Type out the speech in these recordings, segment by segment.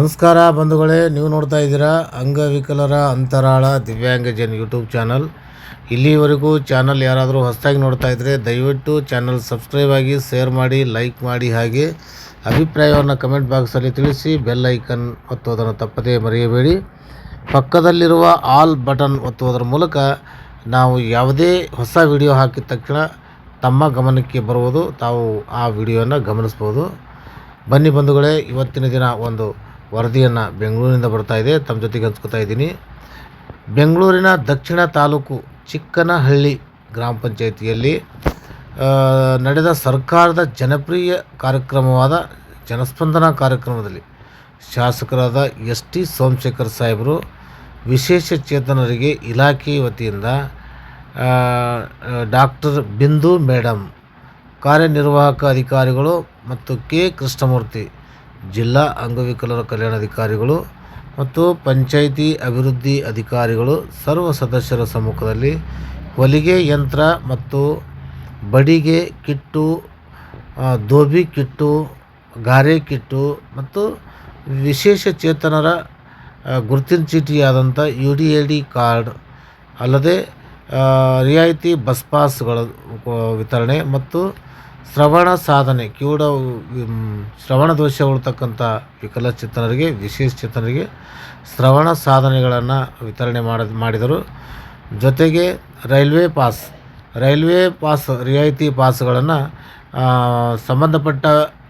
ನಮಸ್ಕಾರ ಬಂಧುಗಳೇ, ನೀವು ನೋಡ್ತಾ ಇದ್ದೀರಾ ಅಂಗವಿಕಲರ ಅಂತರಾಳ ದಿವ್ಯಾಂಗಜನ್ ಯೂಟ್ಯೂಬ್ ಚಾನಲ್. ಇಲ್ಲಿವರೆಗೂ ಚಾನಲ್ ಯಾರಾದರೂ ಹೊಸದಾಗಿ ನೋಡ್ತಾ ಇದ್ದರೆ ದಯವಿಟ್ಟು ಚಾನಲ್ ಸಬ್ಸ್ಕ್ರೈಬ್ ಆಗಿ, ಶೇರ್ ಮಾಡಿ, ಲೈಕ್ ಮಾಡಿ ಹಾಗೆ ಅಭಿಪ್ರಾಯವನ್ನು ಕಮೆಂಟ್ ಬಾಕ್ಸಲ್ಲಿ ತಿಳಿಸಿ, ಬೆಲ್ ಐಕನ್ ಒತ್ತುವುದನ್ನು ತಪ್ಪದೇ ಮರೆಯಬೇಡಿ. ಪಕ್ಕದಲ್ಲಿರುವ ಆಲ್ ಬಟನ್ ಒತ್ತುವುದರ ಮೂಲಕ ನಾವು ಯಾವುದೇ ಹೊಸ ವಿಡಿಯೋ ಹಾಕಿದ ತಕ್ಷಣ ತಮ್ಮ ಗಮನಕ್ಕೆ ಬರುವುದು, ತಾವು ಆ ವಿಡಿಯೋನ ಗಮನಿಸ್ಬೋದು. ಬನ್ನಿ ಬಂಧುಗಳೇ, ಇವತ್ತಿನ ದಿನ ಒಂದು ವರದಿಯನ್ನು ಬೆಂಗಳೂರಿನಿಂದ ಬರ್ತಾ ಇದೆ. ತಮ್ಮ ಜೊತೆಗೆ ಹಂಚ್ಕೋತಾ ಇದ್ದೀನಿ. ಬೆಂಗಳೂರಿನ ದಕ್ಷಿಣ ತಾಲೂಕು ಚಿಕ್ಕನಹಳ್ಳಿ ಗ್ರಾಮ ಪಂಚಾಯಿತಿಯಲ್ಲಿ ನಡೆದ ಸರ್ಕಾರದ ಜನಪ್ರಿಯ ಕಾರ್ಯಕ್ರಮವಾದ ಜನಸ್ಪಂದನ ಕಾರ್ಯಕ್ರಮದಲ್ಲಿ ಶಾಸಕರಾದ ಎಸ್ ಟಿ ಸೋಮಶೇಖರ್ ಸಾಹೇಬರು ವಿಶೇಷ ಚೇತನರಿಗೆ ಇಲಾಖೆ ವತಿಯಿಂದ ಡಾಕ್ಟರ್ ಬಿಂದು ಮೇಡಮ್ ಕಾರ್ಯನಿರ್ವಾಹಕ ಅಧಿಕಾರಿಗಳು ಮತ್ತು ಕೆ ಕೃಷ್ಣಮೂರ್ತಿ ಜಿಲ್ಲಾ ಅಂಗವಿಕಲರ ಕಲ್ಯಾಣಾಧಿಕಾರಿಗಳು ಮತ್ತು ಪಂಚಾಯಿತಿ ಅಭಿವೃದ್ಧಿ ಅಧಿಕಾರಿಗಳು ಸರ್ವ ಸದಸ್ಯರ ಸಮ್ಮುಖದಲ್ಲಿ ಹೊಲಿಗೆ ಯಂತ್ರ ಮತ್ತು ಬಡಿಗೆ ಕಿಟ್ಟು ದೋಬಿ ಕಿಟ್ಟು, ಗಾರೆ ಕಿಟ್ಟು ಮತ್ತು ವಿಶೇಷ ಚೇತನರ ಗುರುತಿನ ಚೀಟಿಯಾದಂಥ U D A D card ಅಲ್ಲದೆ ರಿಯಾಯಿತಿ ಬಸ್ ಪಾಸ್ಗಳ ವಿತರಣೆ ಮತ್ತು ಶ್ರವಣ ಸಾಧನೆ ಕಿವುಡ ಶ್ರವಣ ದೋಷ ಉಳ್ತಕ್ಕಂಥ ವಿಕಲಚೇತನರಿಗೆ, ವಿಶೇಷ ಚೇತನರಿಗೆ ಶ್ರವಣ ಸಾಧನೆಗಳನ್ನು ವಿತರಣೆ ಮಾಡ, ಮಾಡಿದರು. ಜೊತೆಗೆ ರೈಲ್ವೆ ಪಾಸ್ ರೈಲ್ವೆ ಪಾಸ್, ರಿಯಾಯಿತಿ ಪಾಸ್ಗಳನ್ನು ಸಂಬಂಧಪಟ್ಟ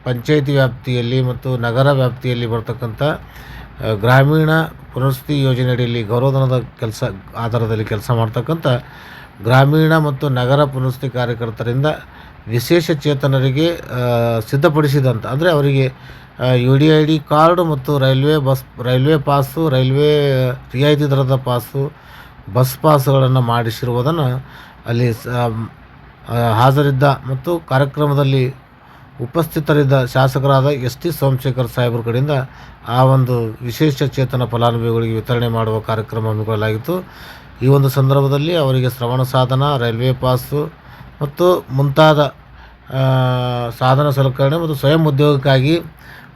ಪಂಚಾಯಿತಿ ವ್ಯಾಪ್ತಿಯಲ್ಲಿ ಮತ್ತು ನಗರ ವ್ಯಾಪ್ತಿಯಲ್ಲಿ ಬರ್ತಕ್ಕಂಥ ಗ್ರಾಮೀಣ ಪುನರ್ವಸತಿ ಯೋಜನೆಯಡಿಯಲ್ಲಿ ಗೌರವಧನದ ಕೆಲಸ, ಆಧಾರದಲ್ಲಿ ಕೆಲಸ ಮಾಡ್ತಕ್ಕಂಥ ಗ್ರಾಮೀಣ ಮತ್ತು ನಗರ ಪುನರ್ವಸತಿ ಕಾರ್ಯಕರ್ತರಿಂದ ವಿಶೇಷ ಚೇತನರಿಗೆ ಸಿದ್ಧಪಡಿಸಿದಂಥ ಅಂದರೆ ಅವರಿಗೆ U D I D card ಮತ್ತು railway bus, railway pass, railway ರಿಯಾಯಿತಿ ದರದ ಪಾಸು, ಬಸ್ ಪಾಸ್ಗಳನ್ನು ಮಾಡಿಸಿರುವುದನ್ನು ಅಲ್ಲಿ ಹಾಜರಿದ್ದ ಮತ್ತು ಕಾರ್ಯಕ್ರಮದಲ್ಲಿ ಉಪಸ್ಥಿತರಿದ್ದ ಶಾಸಕರಾದ ಎಸ್ ಟಿ ಸೋಮಶೇಖರ್ ಸಾಹೇಬ್ರ ಕಡೆಯಿಂದ ಆ ಒಂದು ವಿಶೇಷ ಚೇತನ ಫಲಾನುಭವಿಗಳಿಗೆ ವಿತರಣೆ ಮಾಡುವ ಕಾರ್ಯಕ್ರಮ ಹಮ್ಮಿಕೊಳ್ಳಲಾಗಿತ್ತು. ಈ ಒಂದು ಸಂದರ್ಭದಲ್ಲಿ ಅವರಿಗೆ ಶ್ರವಣ ಸಾಧನ, ರೈಲ್ವೆ ಪಾಸು ಮತ್ತು ಮುಂತಾದ ಸಾಧನ ಸಲಕರಣೆ ಮತ್ತು ಸ್ವಯಂ ಉದ್ಯೋಗಕ್ಕಾಗಿ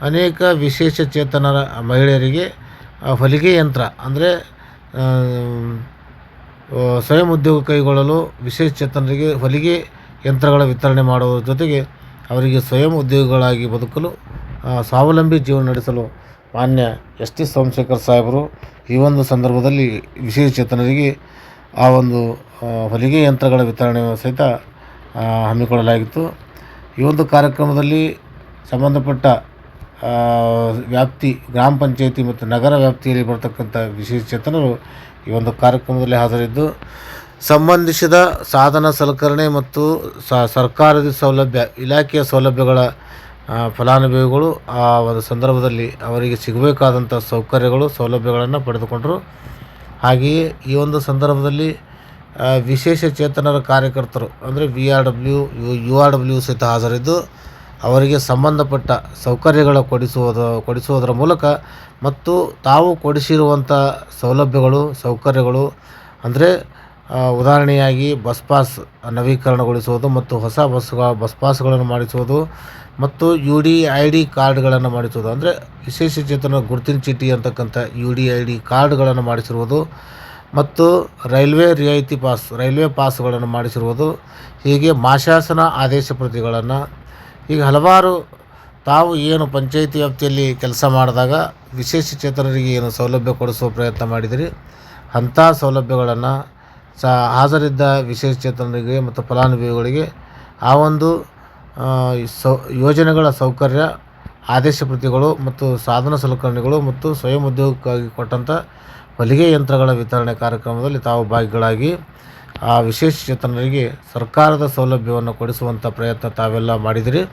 ಅನೇಕ ವಿಶೇಷ ಚೇತನರ ಮಹಿಳೆಯರಿಗೆ ಹೊಲಿಗೆ ಯಂತ್ರ ಅಂದರೆ ಸ್ವಯಂ ಉದ್ಯೋಗ ಕೈಗೊಳ್ಳಲು ವಿಶೇಷ ಚೇತನರಿಗೆ ಹೊಲಿಗೆ ಯಂತ್ರಗಳ ವಿತರಣೆ ಮಾಡುವ ಜೊತೆಗೆ ಅವರಿಗೆ ಸ್ವಯಂ ಉದ್ಯೋಗಿಗಳಾಗಿ ಬದುಕಲು ಸ್ವಾವಲಂಬಿ ಜೀವನ ನಡೆಸಲು ಮಾನ್ಯ ಎಸ್ ಟಿ ಸೋಮಶೇಖರ್ ಸಾಹೇಬರು ಈ ಒಂದು ಸಂದರ್ಭದಲ್ಲಿ ವಿಶೇಷ ಚೇತನರಿಗೆ ಆ ಒಂದು ಹೊಲಿಗೆ ಯಂತ್ರಗಳ ವಿತರಣೆ ಸಹಿತ ಹಮ್ಮಿಕೊಳ್ಳಲಾಗಿತ್ತು. ಈ ಒಂದು ಕಾರ್ಯಕ್ರಮದಲ್ಲಿ ಸಂಬಂಧಪಟ್ಟ ವ್ಯಾಪ್ತಿ, ಗ್ರಾಮ ಪಂಚಾಯಿತಿ ಮತ್ತು ನಗರ ವ್ಯಾಪ್ತಿಯಲ್ಲಿ ಬರತಕ್ಕಂಥ ವಿಶೇಷ ಚೇತನರು ಈ ಒಂದು ಕಾರ್ಯಕ್ರಮದಲ್ಲಿ ಹಾಜರಿದ್ದು, ಸಂಬಂಧಿಸಿದ ಸಾಧನ ಸಲಕರಣೆ ಮತ್ತು ಸರ್ಕಾರದ ಸೌಲಭ್ಯ, ಇಲಾಖೆಯ ಸೌಲಭ್ಯಗಳ ಫಲಾನುಭವಿಗಳು ಆ ಒಂದು ಸಂದರ್ಭದಲ್ಲಿ ಅವರಿಗೆ ಸಿಗಬೇಕಾದಂಥ ಸೌಕರ್ಯಗಳು, ಸೌಲಭ್ಯಗಳನ್ನು ಪಡೆದುಕೊಂಡರು. ಹಾಗೆಯೇ ಈ ಒಂದು ಸಂದರ್ಭದಲ್ಲಿ ವಿಶೇಷ ಚೇತನರ ಕಾರ್ಯಕರ್ತರು, ಅಂದರೆ V R W U U R W ಸಹಿತ ಹಾಜರಿದ್ದು, ಅವರಿಗೆ ಸಂಬಂಧಪಟ್ಟ ಸೌಕರ್ಯಗಳ ಕೊಡಿಸುವುದ, ಕೊಡಿಸುವುದರ ಮೂಲಕ ಮತ್ತು ತಾವು ಕೊಡಿಸಿರುವಂಥ ಸೌಲಭ್ಯಗಳು, ಸೌಕರ್ಯಗಳು, ಅಂದರೆ ಉದಾಹರಣೆಯಾಗಿ ಬಸ್ ಪಾಸ್ ನವೀಕರಣಗೊಳಿಸುವುದು ಮತ್ತು ಹೊಸ ಬಸ್ಗಳ ಬಸ್ ಪಾಸ್ಗಳನ್ನು ಮಾಡಿಸುವುದು ಮತ್ತು ಯು ಡಿ ಐ ಡಿ ಕಾರ್ಡ್ಗಳನ್ನು ಮಾಡಿಸುವುದು, ಅಂದರೆ ವಿಶೇಷ ಚೇತನ ಗುರುತಿನ ಚೀಟಿ ಅಂತಕ್ಕಂಥ ಯು ಡಿ ಐ ಡಿ ಕಾರ್ಡ್ಗಳನ್ನು ಮಾಡಿಸಿರುವುದು. ಮತ್ತು ರೈಲ್ವೆ ರಿಯಾಯಿತಿ ಪಾಸ್, ರೈಲ್ವೆ ಪಾಸ್ಗಳನ್ನು ಮಾಡಿಸಿರುವುದು ಹೀಗೆ ಮಾಶಾಸನ ಆದೇಶ ಪ್ರತಿಗಳನ್ನು. ಈಗ ಹಲವಾರು ತಾವು ಏನು ಪಂಚಾಯಿತಿ ವ್ಯಾಪ್ತಿಯಲ್ಲಿ ಕೆಲಸ ಮಾಡಿದಾಗ ವಿಶೇಷ ಚೇತನರಿಗೆ ಏನು ಸೌಲಭ್ಯ ಕೊಡಿಸುವ ಪ್ರಯತ್ನ ಮಾಡಿದಿರಿ, ಅಂಥ ಸೌಲಭ್ಯಗಳನ್ನು ಸ ಹಾಜರಿದ್ದ ವಿಶೇಷ ಚೇತನರಿಗೆ ಮತ್ತು ಫಲಾನುಭವಿಗಳಿಗೆ ಆ ಒಂದು ಸೌ ಯೋಜನೆಗಳ ಸೌಕರ್ಯ ಆದೇಶ ಪ್ರತಿಗಳು ಮತ್ತು ಸಾಧನ ಸಲಕರಣೆಗಳು ಮತ್ತು ಸ್ವಯಂ ಉದ್ಯೋಗಕ್ಕಾಗಿ ಕೊಟ್ಟಂಥ ಹೊಲಿಗೆ ಯಂತ್ರಗಳ ವಿತರಣೆ ಕಾರ್ಯಕ್ರಮದಲ್ಲಿ ತಾವು ಭಾಗಿಗಳಾಗಿ ಆ ವಿಶೇಷ ಚೇತನರಿಗೆ ಸರ್ಕಾರದ ಸೌಲಭ್ಯವನ್ನು ಕೊಡಿಸುವಂಥ ಪ್ರಯತ್ನ ತಾವೆಲ್ಲ ಮಾಡಿದಿರಿ.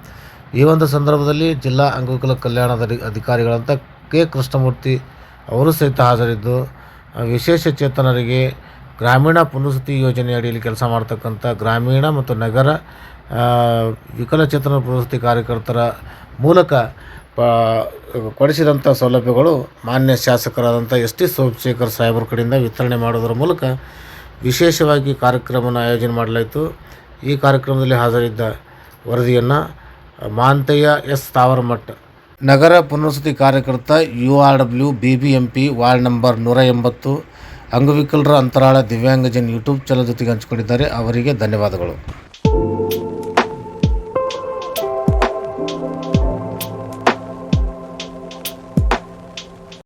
ಈ ಒಂದು ಸಂದರ್ಭದಲ್ಲಿ ಜಿಲ್ಲಾ ಅಂಗವಿಕಲ ಕಲ್ಯಾಣದ ಅಧಿ- ಅಧಿಕಾರಿಗಳಂತ ಕೆ. ಕೃಷ್ಣಮೂರ್ತಿ ಅವರು ಸಹಿತ ಹಾಜರಿದ್ದು ವಿಶೇಷ ಚೇತನರಿಗೆ ಗ್ರಾಮೀಣ ಪುನರ್ವಸತಿ ಯೋಜನೆ ಅಡಿಯಲ್ಲಿ ಕೆಲಸ ಮಾಡ್ತಕ್ಕಂಥ ಗ್ರಾಮೀಣ ಮತ್ತು ನಗರ ವಿಕಲಚೇತನ ಪುನರ್ವಸತಿ ಕಾರ್ಯಕರ್ತರ ಮೂಲಕ ಪ ಕೊಡಿಸಿದಂಥ ಸೌಲಭ್ಯಗಳು ಮಾನ್ಯ ಶಾಸಕರಾದಂಥ ಎಸ್ ಟಿ ಸೋಮಶೇಖರ್ ಸಾಹೇಬ್ರ ಕಡೆಯಿಂದ ವಿತರಣೆ ಮಾಡೋದರ ಮೂಲಕ ವಿಶೇಷವಾಗಿ ಕಾರ್ಯಕ್ರಮನ ಆಯೋಜನೆ ಮಾಡಲಾಯಿತು. ಈ ಕಾರ್ಯಕ್ರಮದಲ್ಲಿ ಹಾಜರಿದ್ದ ವರದಿಯನ್ನು ಮಾಂತಯ್ಯ ಎಸ್ ತಾವರಮಠ್. ನಗರ ಪುನರ್ವಸತಿ ಕಾರ್ಯಕರ್ತ U R W B B M P ward number ನೂರ ಎಂಬತ್ತು ಅಂಗವಿಕಲರ ಅಂತರಾಳ ದಿವ್ಯಾಂಗಜನ್ ಯೂಟ್ಯೂಬ್ ಚಾನಲ್ ಜೊತೆಗೆ ಹಂಚಿಕೊಂಡಿದ್ದಾರೆ. ಅವರಿಗೆ ಧನ್ಯವಾದಗಳು.